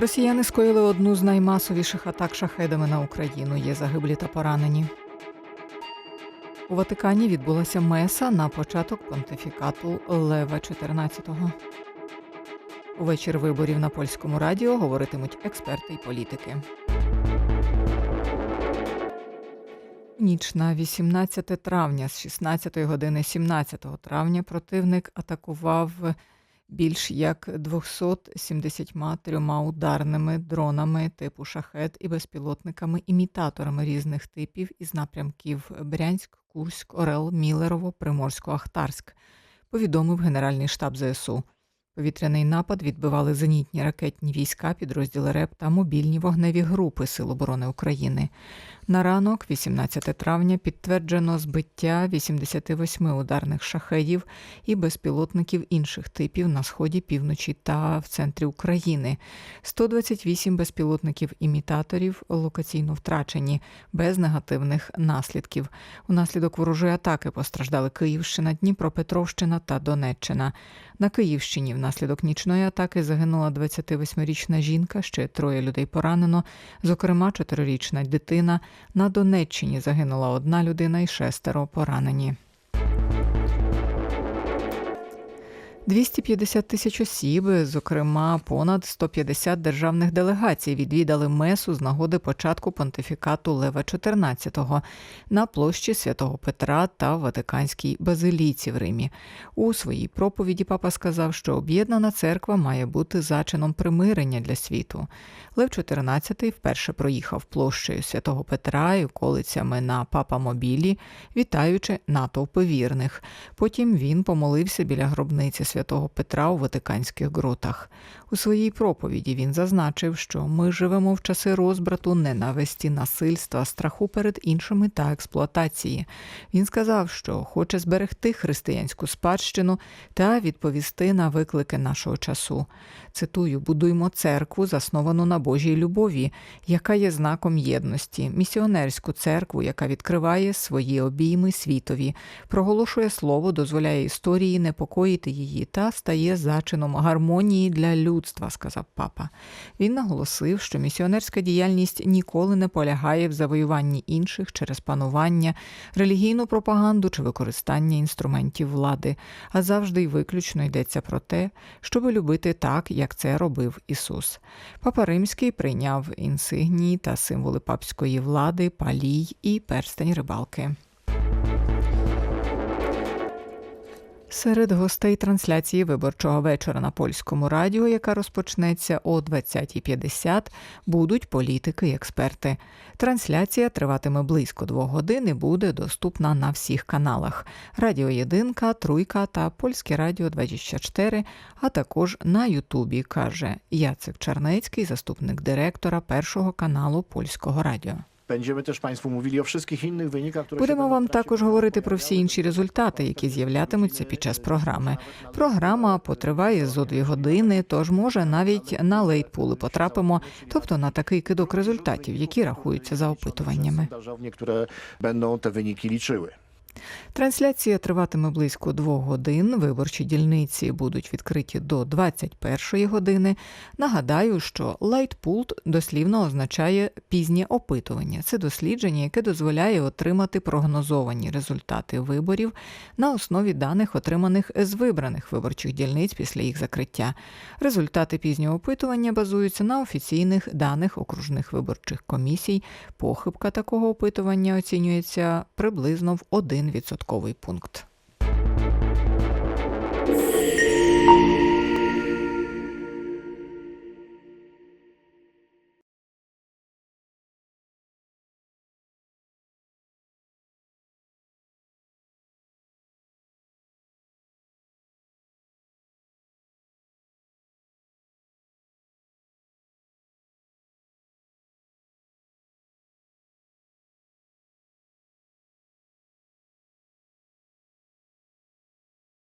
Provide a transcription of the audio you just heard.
Росіяни скоїли одну з наймасовіших атак шахедами на Україну. Є загиблі та поранені. У Ватикані відбулася меса на початок понтифікату Лева XIV. Увечір виборів на польському радіо говоритимуть експерти й політики. Ніч на 18 травня з 16 години 17 травня противник атакував більш як 273 ударними дронами типу шахет і безпілотниками-імітаторами різних типів із напрямків Брянськ, Курськ, Орел, Мілерово, Приморсько, Ахтарськ, повідомив Генеральний штаб ЗСУ. Повітряний напад відбивали зенітні ракетні війська, підрозділи РЕП та мобільні вогневі групи Сил оборони України. На ранок, 18 травня, підтверджено збиття 88 ударних шахедів і безпілотників інших типів на сході, півночі та в центрі України. 128 безпілотників-імітаторів локаційно втрачені, без негативних наслідків. Унаслідок ворожої атаки постраждали Київщина, Дніпропетровщина та Донеччина. На Київщині внаслідок нічної атаки загинула 28-річна жінка, ще троє людей поранено, зокрема, чотирирічна дитина. На Донеччині загинула одна людина і шестеро поранені. 250 тисяч осіб, зокрема понад 150 державних делегацій, відвідали месу з нагоди початку понтифікату Лева XIV на площі святого Петра та Ватиканській базиліці в Римі. У своїй проповіді папа сказав, що об'єднана церква має бути зачином примирення для світу. Лев XIV вперше проїхав площею святого Петра і околицями на папа мобілі, вітаючи натовпи вірних. Потім він помолився біля гробниці святого Петра у Ватиканських ґротах. У своїй проповіді він зазначив, що ми живемо в часи розбрату, ненависті, насильства, страху перед іншими та експлуатації. Він сказав, що хоче зберегти християнську спадщину та відповісти на виклики нашого часу. Цитую: будуймо церкву, засновану на Божій любові, яка є знаком єдності, місіонерську церкву, яка відкриває свої обійми світові, проголошує слово, дозволяє історії непокоїти її та стає зачином гармонії для людства, сказав папа. Він наголосив, що місіонерська діяльність ніколи не полягає в завоюванні інших через панування, релігійну пропаганду чи використання інструментів влади, а завжди й виключно йдеться про те, щоб любити так, як це робив Ісус. Папа Римський прийняв інсигнії та символи папської влади, палій і перстень рибалки. Серед гостей трансляції виборчого вечора на польському радіо, яка розпочнеться о 20.50, будуть політики і експерти. Трансляція триватиме близько двох годин і буде доступна на всіх каналах: Радіо Єдинка, Труйка та Польське Радіо 24, а також на Ютубі, каже Яцек Czarnecki, заступник директора першого каналу Польського радіо. Będziemy też Państwu mówili o wszystkich innych wynikach, które Будемо вам також говорити про всі інші результати, які з'являтимуться під час програми. Програма потриває зо дві години, тож може навіть на лейтпули потрапимо, тобто на такий кидок результатів, які рахуються за опитуваннями. Державні, які будуть te wyniki liczyły. Трансляція триватиме близько двох годин. Виборчі дільниці будуть відкриті до 21 години. Нагадаю, що лайтпулт дослівно означає пізнє опитування. Це дослідження, яке дозволяє отримати прогнозовані результати виборів на основі даних, отриманих з вибраних виборчих дільниць після їх закриття. Результати пізнього опитування базуються на офіційних даних окружних виборчих комісій. Похибка такого опитування оцінюється приблизно в 1 відсотковий пункт.